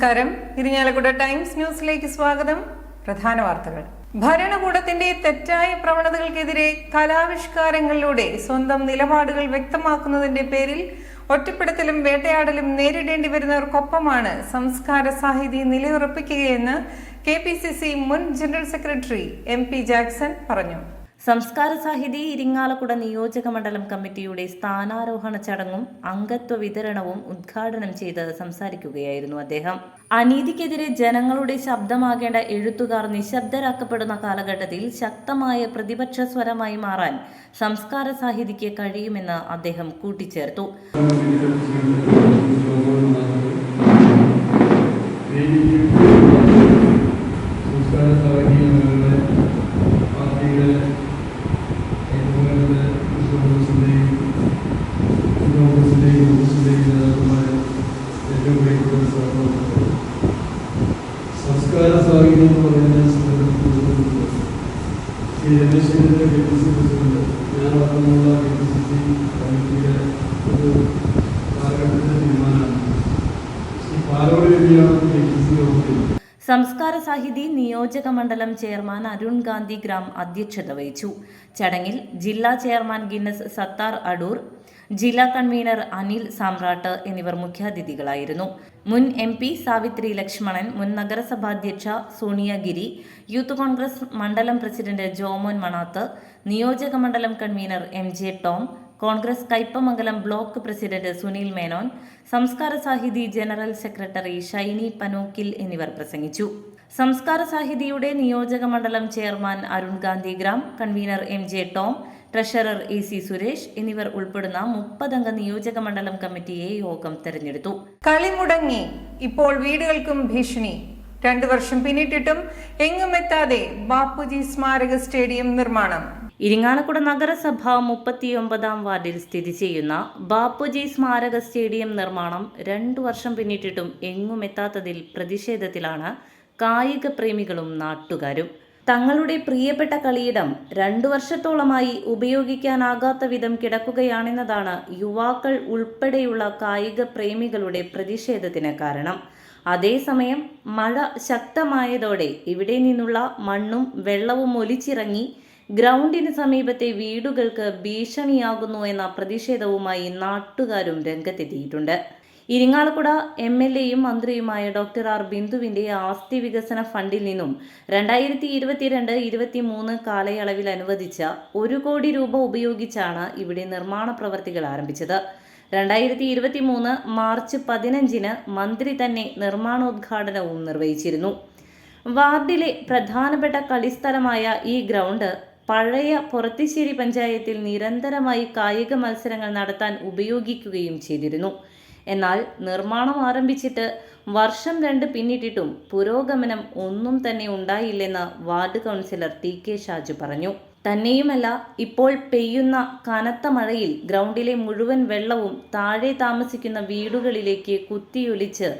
നമസ്കാരം. ഇരിഞ്ഞാലക്കുട ടൈംസ് ന്യൂസിലേക്ക് സ്വാഗതം. പ്രധാന വാർത്തകൾ. ഭരണകൂടത്തിന്റെ തെറ്റായ പ്രവണതകൾക്കെതിരെ കലാവിഷ്കാരങ്ങളിലൂടെ സ്വന്തം നിലപാടുകൾ വ്യക്തമാക്കുന്നതിന്റെ പേരിൽ ഒറ്റപ്പെടുത്തലും വേട്ടയാടലും നേരിടേണ്ടി വരുന്നവർക്കൊപ്പമാണ് സംസ്കാര സാഹിതി നിലയുറപ്പിക്കുകയെന്ന് കെ പി സി സി മുൻ general secretary M P Jackson പറഞ്ഞു. സംസ്കാര സാഹിതി ഇരിങ്ങാലക്കുട നിയോജക മണ്ഡലം കമ്മിറ്റിയുടെ സ്ഥാനാരോഹണ ചടങ്ങും അംഗത്വ വിതരണവും ഉദ്ഘാടനം ചെയ്ത് സംസാരിക്കുകയായിരുന്നു അദ്ദേഹം. അനീതിക്കെതിരെ ജനങ്ങളുടെ ശബ്ദമാകേണ്ട എഴുത്തുകാർ നിശബ്ദരാക്കപ്പെടുന്ന കാലഘട്ടത്തിൽ ശക്തമായ പ്രതിപക്ഷ സ്വരമായി മാറാൻ സംസ്കാര സാഹിതിക്ക് കഴിയുമെന്ന് അദ്ദേഹം കൂട്ടിച്ചേർത്തു സാഹിത്യങ്ങളുടെ പാർട്ടിയുടെ അതുപോലെ കോൺഗ്രസിന്റെയും കോൺഗ്രസിന്റെയും കോൺഗ്രസിന്റെയും നേതാക്കന്മാരെ ഏറ്റവും പ്രിയപ്പെട്ട സഹപ്രവർത്തകർ സംസ്കാര സാഹിത്യം എന്ന് പറയുന്ന സന്ദർഭത്തിൽ ശ്രീ ഒരു ഈ സംസ്കാര സാഹിതി നിയോജക മണ്ഡലം ചെയർമാൻ അരുൺ ഗാന്ധി ഗ്രാം അധ്യക്ഷത വഹിച്ചു. ചടങ്ങിൽ ജില്ലാ ചെയർമാൻ ഗിന്നസ് സത്താർ അടൂർ ജില്ലാ കൺവീനർ അനിൽ സാമ്രാട്ട് എന്നിവർ മുഖ്യാതിഥികളായിരുന്നു. മുൻ എം പി സാവിത്രി ലക്ഷ്മണൻ മുൻ നഗരസഭാധ്യക്ഷ സോണിയഗിരി യൂത്ത് കോൺഗ്രസ് മണ്ഡലം പ്രസിഡന്റ് ജോമോൻ മണാത്ത് നിയോജക മണ്ഡലം convener M J Tom Congress Kaipamangalam block president Sunil Menon Samskara Sahithi general secretary Shiny Panokkil എന്നിവർ പ്രസംഗിച്ചു. സംസ്കാര സാഹിതിയുടെ നിയോജക മണ്ഡലം chairman Arun Gandhigram convener M J Tom treasurer E C Suresh എന്നിവർ ഉൾപ്പെടുന്ന മുപ്പതംഗ നിയോജക മണ്ഡലം കമ്മിറ്റിയെ യോഗം തെരഞ്ഞെടുത്തു. കളിമുടങ്ങി ഇപ്പോൾ വീടുകൾക്കും ഭീഷണി. രണ്ടു വർഷം പിന്നിട്ടിട്ടും എങ്ങും എത്താതെ ബാപ്പുജി സ്മാരക സ്റ്റേഡിയം നിർമ്മാണം. ഇരിങ്ങാലക്കുട നഗരസഭ മുപ്പത്തിയൊമ്പതാം വാർഡിൽ സ്ഥിതി ചെയ്യുന്ന ബാപ്പുജി സ്മാരക സ്റ്റേഡിയം നിർമ്മാണം രണ്ടു വർഷം പിന്നിട്ടിട്ടും എങ്ങും എത്താത്തതിൽ പ്രതിഷേധത്തിലാണ് കായിക പ്രേമികളും നാട്ടുകാരും. തങ്ങളുടെ പ്രിയപ്പെട്ട കളിയിടം രണ്ടു വർഷത്തോളമായി ഉപയോഗിക്കാനാകാത്ത വിധം കിടക്കുകയാണെന്നതാണ് യുവാക്കൾ ഉൾപ്പെടെയുള്ള കായിക പ്രേമികളുടെ പ്രതിഷേധത്തിന് കാരണം. അതേസമയം മഴ ശക്തമായതോടെ ഇവിടെ നിന്നുള്ള മണ്ണും വെള്ളവും ഒലിച്ചിറങ്ങി ഗ്രൗണ്ടിന് സമീപത്തെ വീടുകൾക്ക് ഭീഷണിയാകുന്നു എന്ന പ്രതിഷേധവുമായി നാട്ടുകാരും രംഗത്തെത്തിയിട്ടുണ്ട്. ഇരിങ്ങാലക്കുട എം എൽ എയും മന്ത്രിയുമായ ഡോക്ടർ ആർ ബിന്ദുവിന്റെ ആസ്തി വികസന ഫണ്ടിൽ നിന്നും രണ്ടായിരത്തി ഇരുപത്തിരണ്ട് ഇരുപത്തിമൂന്ന് കാലയളവിൽ അനുവദിച്ച ഒരു കോടി രൂപ ഉപയോഗിച്ചാണ് ഇവിടെ നിർമ്മാണ പ്രവർത്തികൾ ആരംഭിച്ചത്. രണ്ടായിരത്തി ഇരുപത്തി മൂന്ന് മാർച്ച് പതിനഞ്ചിന് മന്ത്രി തന്നെ നിർമ്മാണോദ്ഘാടനവും നിർവഹിച്ചിരുന്നു. വാർഡിലെ പ്രധാനപ്പെട്ട കളിസ്ഥലമായ ഈ ഗ്രൗണ്ട് പഴയ പൊറത്തിശ്ശേരി പഞ്ചായത്തിൽ നിരന്തരമായി കായിക മത്സരങ്ങൾ നടത്താൻ ഉപയോഗിക്കുകയും ചെയ്തിരുന്നു. എന്നാൽ നിർമ്മാണം ആരംഭിച്ചിട്ട് വർഷം രണ്ട് പിന്നിട്ടിട്ടും പുരോഗമനം ഒന്നും തന്നെ ഉണ്ടായില്ലെന്ന് ward councillor T K Shaju പറഞ്ഞു. തന്നെയുമല്ല ഇപ്പോൾ പെയ്യുന്ന കനത്ത മഴയിൽ ഗ്രൗണ്ടിലെ മുഴുവൻ വെള്ളവും താഴെ താമസിക്കുന്ന വീടുകളിലേക്ക് കുത്തിയൊലിച്ച്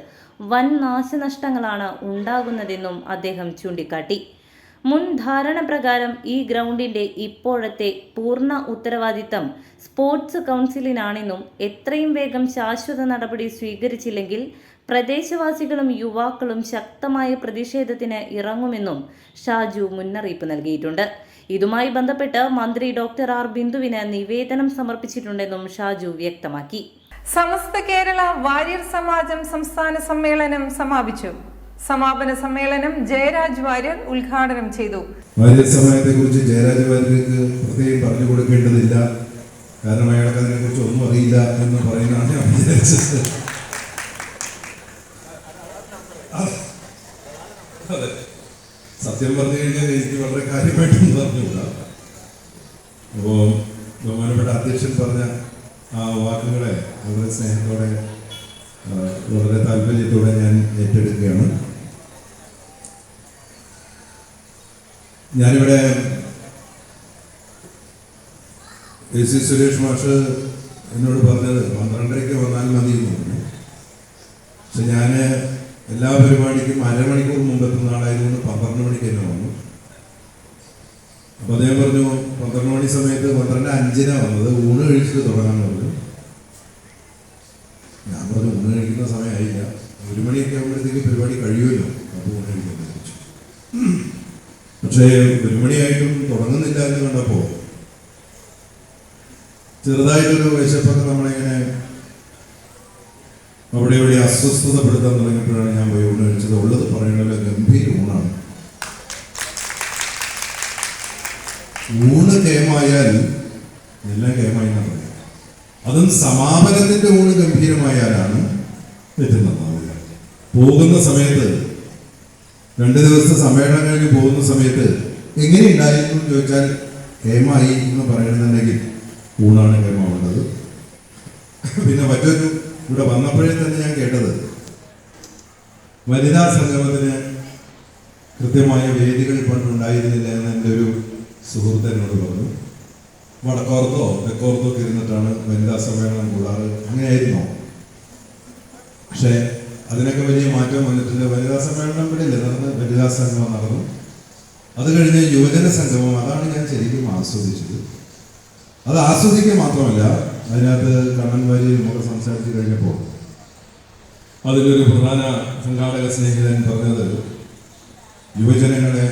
വൻ നാശനഷ്ടങ്ങളാണ് ഉണ്ടാകുന്നതെന്നും അദ്ദേഹം ചൂണ്ടിക്കാട്ടി. മുൻ ധാരണ പ്രകാരം ഈ ഗ്രൗണ്ടിന്റെ ഇപ്പോഴത്തെ പൂർണ ഉത്തരവാദിത്തം സ്പോർട്സ് കൗൺസിലിനാണെന്നും എത്രയും വേഗം ശാശ്വത നടപടി സ്വീകരിച്ചില്ലെങ്കിൽ പ്രദേശവാസികളും യുവാക്കളും ശക്തമായ പ്രതിഷേധത്തിന് ഇറങ്ങുമെന്നും ഷാജു മുന്നറിയിപ്പ് നൽകിയിട്ടുണ്ട്. ഇതുമായി ബന്ധപ്പെട്ട് മന്ത്രി ഡോക്ടർ ആർ ബിന്ദുവിന് നിവേദനം സമർപ്പിച്ചിട്ടുണ്ടെന്നും ഷാജു വ്യക്തമാക്കി. സമസ്ത കേരള വാര്യർ സമാജം സംസ്ഥാന സമ്മേളനം സമാപിച്ചു. സമാപന സമ്മേളനം ജയരാജ് വാര്യർ ഉദ്ഘാടനം ചെയ്തു. വാര്യർ സമയത്തെ കുറിച്ച് ജയരാജ് വാര്യർക്ക് പ്രത്യേകം പറഞ്ഞു കൊടുക്കേണ്ടതില്ല. കാരണം അയാൾക്ക് അതിനെ കുറിച്ച് ഒന്നും അറിയില്ല എന്ന് പറയുന്നതാണ് ഞാൻ വിചാരിച്ചത് സത്യം പറഞ്ഞു കഴിഞ്ഞാൽ എനിക്ക് വളരെ കാര്യമായിട്ടൊന്നും പറഞ്ഞുകൂടാ അപ്പോൾ ബഹുമാനപ്പെട്ട അധ്യക്ഷൻ പറഞ്ഞ ആ വാക്കുകളെ വളരെ സ്നേഹത്തോടെ വളരെ താല്പര്യത്തോടെ ഞാൻ ഏറ്റെടുക്കുകയാണ്. ഞാനിവിടെ എ സി സുരേഷ് മാഷ് എന്നോട് പറഞ്ഞത് പന്ത്രണ്ടരയ്ക്ക് വന്നാൽ മതി എന്ന് പറഞ്ഞു. പക്ഷെ ഞാൻ എല്ലാ പരിപാടിക്കും അരമണിക്കൂർ മുമ്പ് എത്തുന്ന ആളായതുകൊണ്ട് പന്ത്രണ്ട് മണിക്ക് തന്നെ വന്നു. അപ്പോൾ അദ്ദേഹം പറഞ്ഞു പന്ത്രണ്ട് മണി സമയത്ത് പന്ത്രണ്ട് അഞ്ചിനാണ് വന്നത് ഊണ് കഴിച്ചിട്ട് തുടങ്ങാൻ പറഞ്ഞു. ഞാൻ പറഞ്ഞു ഊണ് കഴിക്കുന്ന സമയമായില്ല. ഒരു മണിയൊക്കെ ആകുമ്പോഴത്തേക്ക് പരിപാടി കഴിയുമല്ലോ അപ്പോൾ കഴിക്കാൻ വിചാരിച്ചു പക്ഷേ ഒരു മണിയായിട്ടും തുടങ്ങുന്നില്ല എന്ന് കണ്ടപ്പോൾ ചെറുതായിട്ടൊരു വിശപ്പൊക്കെ നമ്മളിങ്ങനെ അവിടെ ഇവിടെ അസ്വസ്ഥതപ്പെടുത്താൻ തുടങ്ങിയപ്പോഴാണ് ഞാൻ പോയി ഊണ് കഴിച്ചത്. ഉള്ളത് പറയണല്ലോ ഗംഭീര ഊണാണ്. ഊണ് കേമായാൽ എല്ലാം കേമായി എന്നാണ് പറയുക അതും സമാപനത്തിന്റെ ഊണ് ഗംഭീരമായാലാണ് നന്നാവുക പോകുന്ന സമയത്ത് രണ്ട് ദിവസത്തെ സമ്മേളനം കഴിഞ്ഞ് പോകുന്ന സമയത്ത് എങ്ങനെയുണ്ടായിരുന്നു എന്ന് ചോദിച്ചാൽ ഹേമായി എന്ന് പറയണമെന്നുണ്ടെങ്കിൽ ഊണാണ് ഹേമ ഉള്ളത് പിന്നെ മറ്റൊരു ഇവിടെ വന്നപ്പോഴേ തന്നെ ഞാൻ കേട്ടത് വനിതാ സംഗമത്തിന് കൃത്യമായ വേദികൾ പണ്ടുണ്ടായിരുന്നില്ല എന്ന് എന്റെ ഒരു സുഹൃത്ത് എന്നോട് പറഞ്ഞു. വടക്കോർത്തോ തെക്കോർത്തോ ഒക്കെ ഇരുന്നിട്ടാണ് വനിതാ സമ്മേളനം കൂടാറ് അങ്ങനെയായിരുന്നോ? പക്ഷേ അതിനൊക്കെ വലിയ മാറ്റം വന്നിട്ടുണ്ട്. വനിതാ സമ്മേളനം ഇവിടെ നടന്ന് വനിതാ സംഗമം നടന്നു. അത് കഴിഞ്ഞ് യുവജന സംഗമം അതാണ് ഞാൻ ശരിക്കും ആസ്വദിച്ചത്. അത് ആസ്വദിക്കുക മാത്രമല്ല അതിനകത്ത് കണ്ണൻ നമുക്ക് സംസാരിച്ച് കഴിഞ്ഞപ്പോൾ അതിലൊരു പ്രധാന സംഘാടക സ്നേഹിതൻ പറഞ്ഞത് യുവജനങ്ങളെ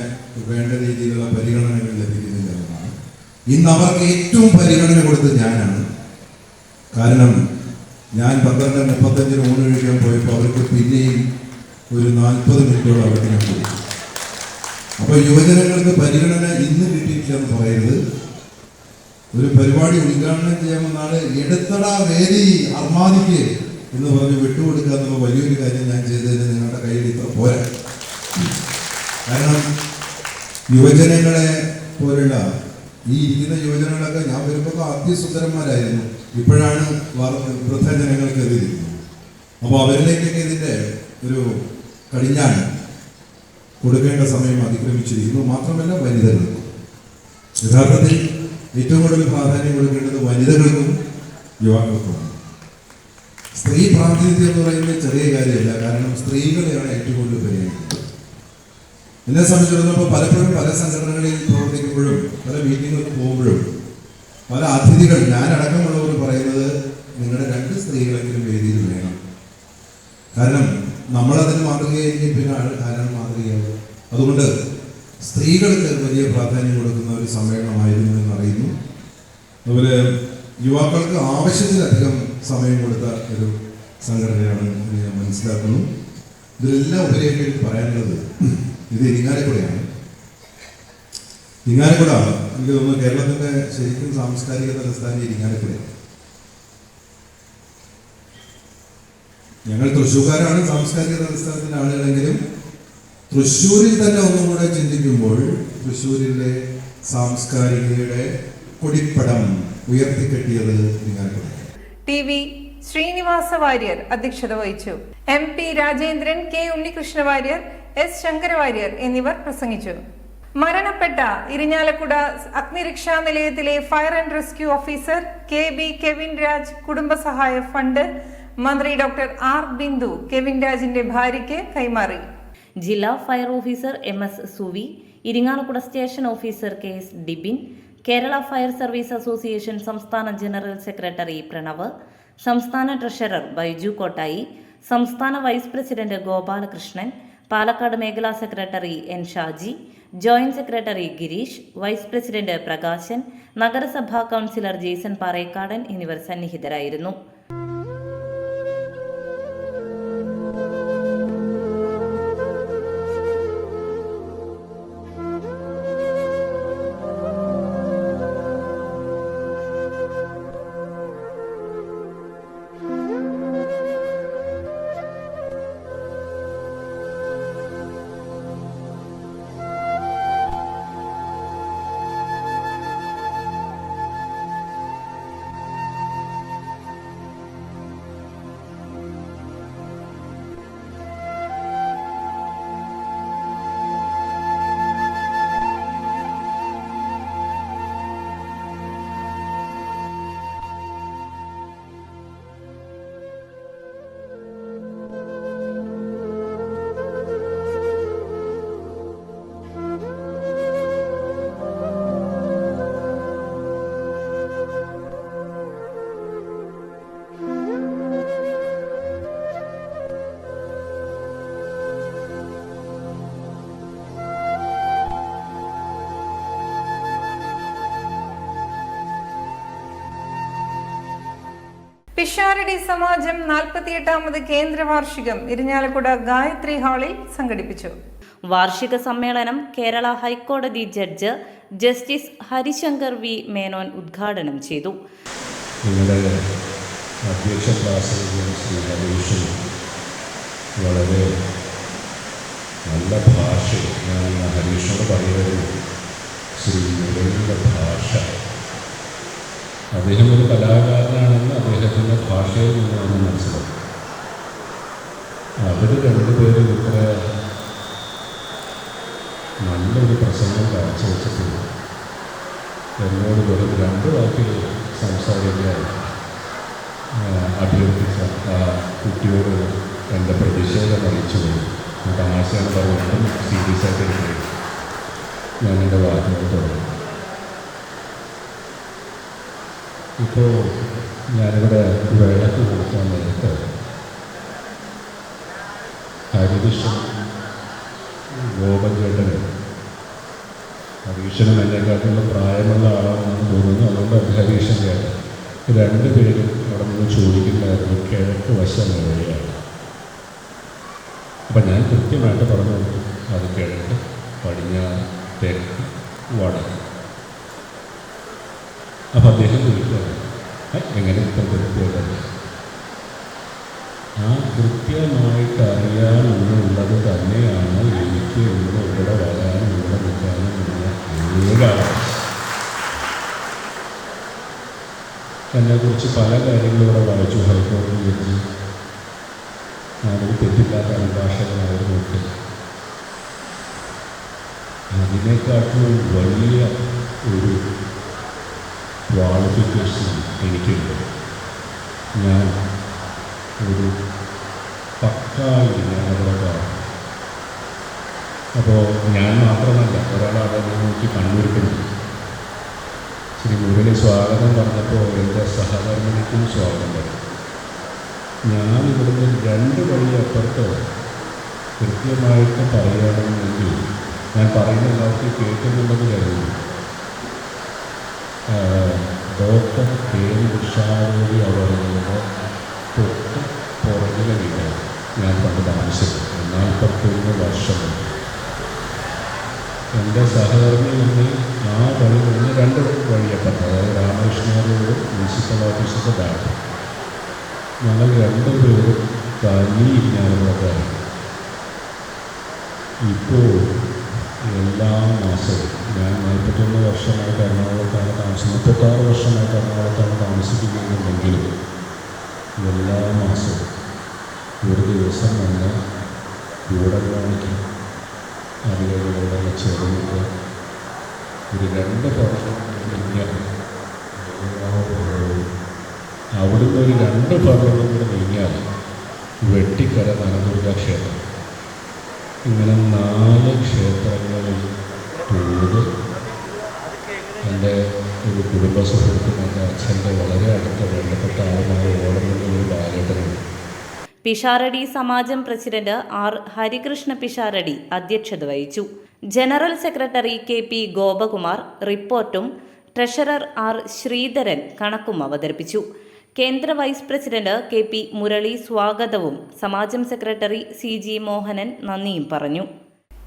വേണ്ട രീതിയിലുള്ള പരിഗണനകൾ ലഭിക്കുന്നില്ല എന്നാണ്. ഇന്ന് അവർക്ക് ഏറ്റവും പരിഗണന കൊടുത്തത് ഞാനാണ്. കാരണം ഞാൻ പന്ത്രണ്ട് മുപ്പത്തഞ്ചിന് ഊണ് കഴിക്കാൻ പോയപ്പോൾ അവർക്ക് പിന്നെയും ഒരു നാൽപ്പത് മിനിറ്റോളം അവർക്ക് ഞാൻ പോയി അപ്പോൾ യുവജനങ്ങൾക്ക് പരിഗണന ഇന്ന് കിട്ടിയിട്ടില്ല എന്ന് പറയരുത്. ഒരു പരിപാടി ഉദ്ഘാടനം ചെയ്യാമെന്നാണ് എടുത്തട വേദി അർമാദിക്ക് എന്ന് പറഞ്ഞ് വിട്ടുകൊടുക്കുക എന്നുള്ള വലിയൊരു കാര്യം ഞാൻ ചെയ്തതിന് നിങ്ങളുടെ കയ്യിൽ ഇത്ര പോരാ. കാരണം യുവജനങ്ങളെ പോലുള്ള ഈ ഇരിക്കുന്ന യുവജനങ്ങളൊക്കെ ഞാൻ വരുമ്പോൾ അതിസുന്ദരന്മാരായിരുന്നു ഇപ്പോഴാണ് വൃദ്ധജനങ്ങൾക്ക് എതിരിക്കുന്നത് അപ്പോൾ അവരിലേക്കൊക്കെ ഇതിന്റെ ഒരു കടിഞ്ഞാണ് കൊടുക്കേണ്ട സമയം അതിക്രമിച്ചിരിക്കുന്നു. മാത്രമല്ല വനിതകൾക്കും. യഥാർത്ഥത്തിൽ ഏറ്റവും കൂടുതൽ പ്രാധാന്യം കൊടുക്കേണ്ടത് വനിതകൾക്കും യുവാക്കൾക്കുമാണ്. സ്ത്രീ പ്രാതിനിധ്യം എന്ന് പറയുന്നത് ചെറിയ കാര്യമല്ല. കാരണം സ്ത്രീകളെയാണ് ഏറ്റവും കൂടുതൽ പരിഗണിക്കുന്നത്. എന്നെ സംബന്ധിച്ചിടത്തോളം പലപ്പോഴും പല സംഘടനകളിൽ പ്രവർത്തിക്കുമ്പോഴും പല മീറ്റിങ്ങുകൾക്ക് പോകുമ്പോഴും പല അതിഥികൾ ഞാനടക്കമുള്ളവർ പറയുന്നത് നിങ്ങളുടെ രണ്ട് സ്ത്രീകളെങ്കിലും വേദിയിൽ വേണം കാരണം നമ്മളതിന് മാതൃകയായിരിക്കും പിന്നെ ആരാണ് മാതൃകയാവുക? അതുകൊണ്ട് സ്ത്രീകൾക്ക് വലിയ പ്രാധാന്യം കൊടുക്കുന്ന ഒരു സമ്മേളനമായിരുന്നു എന്നറിയുന്നു അതുപോലെ യുവാക്കൾക്ക് ആവശ്യത്തിലധികം സമയം കൊടുത്ത ഒരു സംഘടനയാണ് എന്ന് ഞാൻ മനസ്സിലാക്കുന്നു. ഇതിലെല്ലാം ഉപരിയായിട്ട് എനിക്ക് പറയാനുള്ളത് ഇത് ഇരിങ്ങാലക്കുടയാണ്. ഇരിങ്ങാലക്കുട എനിക്ക് തോന്നുന്നു കേരളത്തിന്റെ ശരിക്കും സാംസ്കാരിക തലസ്ഥാനം ഇരിങ്ങാലക്കുടയാണ്. ഞങ്ങൾ തൃശ്ശൂർക്കാരാണ് സാംസ്കാരിക തലസ്ഥാനത്തിന്റെ ആളുകളെങ്കിലും തൃശ്ശൂരിൽ തന്നെ ഒന്നും കൂടെ ചിന്തിക്കുമ്പോൾ തൃശ്ശൂരിലെ സാംസ്കാരികയുടെ കൊടിപ്പടം ഉയർത്തിക്കെട്ടിയത് ടി വി ശ്രീനിവാസ വാര്യർ അധ്യക്ഷത വഹിച്ചു. M P Rajendran K Unnikrishna Warrier S Sankara Warrier എന്നിവർ പ്രസംഗിച്ചു. മരണപ്പെട്ട ഇരിഞ്ഞാലക്കുട അഗ്നിരക്ഷാ നിലയത്തിലെ fire and rescue officer K B Kevin Raj കുടുംബസഹായ fund മന്ത്രി ഡോക്ടർ ആർ ബിന്ദു കെവിൻ രാജിന്റെ ഭാര്യയ്ക്ക് കൈമാറി. ജില്ലാ fire officer M S Suvi Iringalakuda station officer K S Dibin Kerala fire service association സംസ്ഥാന ജനറൽ സെക്രട്ടറി പ്രണവ് സംസ്ഥാന ട്രഷറർ ബൈജു കോട്ടായി സംസ്ഥാന വൈസ് പ്രസിഡന്റ് ഗോപാലകൃഷ്ണൻ പാലക്കാട് മേഖലാ secretary N Shaji joint secretary Girish vice president Prakashan നഗരസഭാ councillor Jason Parekkadan എന്നിവർ സന്നിഹിതരായിരുന്നു. പിഷാരടി സമാജം നാൽപ്പത്തിയെട്ടാമത് കേന്ദ്ര വാർഷികം ഇരിഞ്ഞാലക്കുട ഗായത്രി ഹാളിൽ സംഘടിപ്പിച്ചു. വാർഷിക സമ്മേളനം കേരള ഹൈക്കോടതി judge justice Harishankar V Menon ഉദ്ഘാടനം ചെയ്തു. വളരെ നല്ല ഭാഷ ഞാൻ ഹരീഷോട് പറയുന്നത്. ശ്രീ ഭാഷ. അദ്ദേഹം ഒരു കലാകാരനാണെന്ന് അദ്ദേഹത്തിന്റെ ഭാഷയിൽ നിന്നാണ് മനസ്സിലാക്കുന്നത് മനസ്സിലാക്കും അവർ രണ്ടുപേരും ഇത്ര നല്ലൊരു പ്രസംഗം കാഴ്ചവെച്ചിട്ടുണ്ട് എന്നോട് വെറും രണ്ട് വാക്കിൽ സംസാരിക്കാൻ അഭ്യർത്ഥിച്ച ആ കുട്ടിയോട് എന്റെ പ്രതിഷേധം അറിയിച്ചു പോയി. തമാശയാണ് പറയുന്നത് സീരിയസ് ആയിട്ട് ഞാൻ എന്റെ വാക്കുകൾ തുടങ്ങി. ഇപ്പോൾ ഞാനിവിടെ വേണക്ക് കൊടുക്കാൻ നേരത്ത് ഹരികൃഷ്ണൻ ഗോപചേട്ടന് ഹരീഷനും എന്നെക്കാട്ടുള്ള പ്രായമുള്ള ആളാണെന്ന് തോന്നുന്നു. അതുകൊണ്ട് ഹരീഷൻ ചേട്ടൻ. രണ്ടുപേരും അവിടെ നിന്ന് ചോദിക്കുന്നതായിരുന്നു. കിഴക്ക് വശം എവിടെയാണ് അപ്പം ഞാൻ കൃത്യമായിട്ട് പറഞ്ഞു അത് കിഴക്ക് പടിഞ്ഞാറ് തെക്ക് വടക്ക്. അപ്പം അദ്ദേഹം ചോദിക്കുകയാണ് "ഏ, എങ്ങനെ കൃത്യമായിട്ട് ആ കൃത്യമായിട്ട് അറിയാമെന്നുള്ളത് തന്നെയാണ് എനിക്ക് ഇന്ന് ഇവിടെ വരാനും ഇവിടെ നിൽക്കാനും ഉള്ള എന്നെക്കുറിച്ച് പല കാര്യങ്ങളും ഇവിടെ വായിച്ചു. ഹൈക്കോടതി വെച്ച് ഞാനൊരു തെറ്റില്ലാത്ത അഭിഭാഷകനായിരുന്നു ഒക്കെ. അതിനെക്കാട്ടും വലിയ ഒരു ക്വാളിഫിക്കേഷൻ എനിക്കുണ്ട് ഞാൻ ഒരു പക്കായി ഞാനവിടെ അപ്പോൾ ഞാൻ മാത്രമല്ല ഒരാളവിടെ നോക്കി കണ്ണൂരിക്കുന്നു. ശ്രീ ഗുരുവിന് സ്വാഗതം പറഞ്ഞപ്പോൾ എന്റെ സഹകരണിക്കും സ്വാഗതം പറഞ്ഞു. ഞാൻ ഇവിടുന്ന് രണ്ട് വഴി അപ്പുറത്ത് കൃത്യമായിട്ട് പറയുകയാണെന്നുണ്ടെങ്കിൽ ഞാൻ പറയുന്ന എല്ലാവർക്കും കേൾക്കുന്നുണ്ടെന്ന് കരുതുന്നു. ഡോക്ടർ കെ ഉഷാരോടി അവരുടെ തൊട്ട് പുറകിലെ വീട് ഞാൻ പണ്ട് താമസിച്ചു നാൽപ്പത്തൊന്ന് വർഷം. എന്റെ സഹകരണി നിന്ന് ആ വഴി നിന്ന് രണ്ട് വഴിയപ്പുറത്ത് അതായത് രാമകൃഷ്ണനോട് മുനിസിപ്പൽ ഓഫീസിന്റെ താഴെ ഞങ്ങൾ രണ്ടുപേരും തനി ഞാനിവിടെ ഇപ്പോൾ എല്ലാ മാസവും ഞാൻ നാൽപ്പത്തൊന്ന് വർഷമായിട്ട് എറണാകുളത്താണ് താമസം മുപ്പത്താറ് വർഷമായിട്ട് എറണാകുളത്താണ് താമസിക്കുന്നുണ്ടെങ്കിലും എല്ലാ മാസവും ഒരു ദിവസം വന്ന് കാണിക്കും അതിലൂടെ ചേർന്നിട്ട് ഒരു രണ്ട് പകർന്നു അവിടുന്ന് ഒരു രണ്ട് പകർന്നും കൂടെ നീങ്ങിയാൽ വെട്ടിക്കര നനദുർഗ ക്ഷേത്രം. ഇങ്ങനെ നാല് ക്ഷേത്രങ്ങളിൽ പോയത് എന്റെ ഒരു കുടുംബ സുഹൃത്തും എന്റെ അച്ഛന്റെ വളരെ അടുത്ത വേണ്ടപ്പെട്ട ആളുമായ ഒരു ബാലേട്ടനുണ്ട് പിഷാരടി സമാജം പ്രസിഡന്റ് ആർ ഹരികൃഷ്ണ പിഷാരടി അധ്യക്ഷത വഹിച്ചു. General secretary K P Gopakumar റിപ്പോർട്ടും ട്രഷറർ ആർ ശ്രീധരൻ കണക്കും അവതരിപ്പിച്ചു. കേന്ദ്ര vice president K P Murali സ്വാഗതവും സമാജം സെക്രട്ടറി സി ജി മോഹനൻ നന്ദിയും പറഞ്ഞു.